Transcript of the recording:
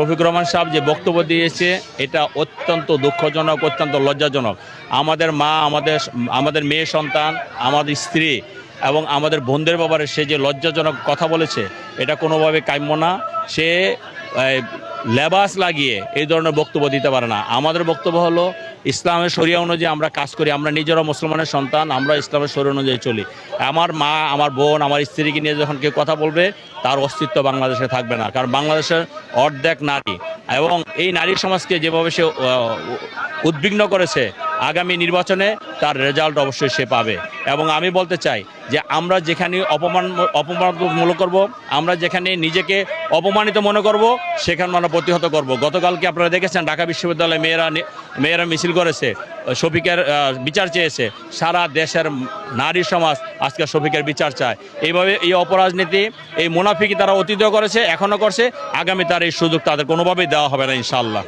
রফিক রহমান সাহেব যে বক্তব্য দিয়েছে, এটা অত্যন্ত দুঃখজনক, অত্যন্ত লজ্জাজনক। আমাদের মা, আমাদের আমাদের মেয়ে সন্তান, আমাদের স্ত্রী এবং আমাদের বোনদের ব্যাপারে সে যে লজ্জাজনক কথা বলেছে, এটা কোনোভাবে কাম্য না। সে লেবাস লাগিয়ে এই ধরনের বক্তব্য দিতে পারে না। আমাদের বক্তব্য হলো ইসলামের শরিয়া অনুযায়ী আমরা কাজ করি, আমরা নিজেরা মুসলমানের সন্তান, আমরা ইসলামের শরীর অনুযায়ী চলি। আমার মা, আমার বোন, আমার স্ত্রীকে নিয়ে যখন কেউ কথা বলবে, তার অস্তিত্ব বাংলাদেশে থাকবে না, কারণ বাংলাদেশের অর্ধেক নারী। এবং এই নারী সমাজকে যেভাবে সে উদ্বিগ্ন করেছে আগামী নির্বাচনে তার রেজাল্ট অবশ্যই সে পাবে। এবং আমি বলতে চাই যে আমরা যেখানে অপমান, অপমানমূলক করব, আমরা যেখানে নিজেকে অপমানিত মনে করব, সেখানে আমরা প্রতিহত করব। গতকালকে আপনারা দেখেছেন? ঢাকা বিশ্ববিদ্যালয়ে মেয়েরা মেয়েরা মিছিল করেছে, শফিকের বিচার চেয়েছে। সারা দেশের নারী সমাজ আজকে শফিকের বিচার চায়। এইভাবে এই অপরাজনীতি, এই মুনাফিকি তারা অতীত করেছে, এখনও করছে। আগামী তার এই সুযোগ তাদের কোনোভাবেই দেওয়া হবে না ইনশাল্লাহ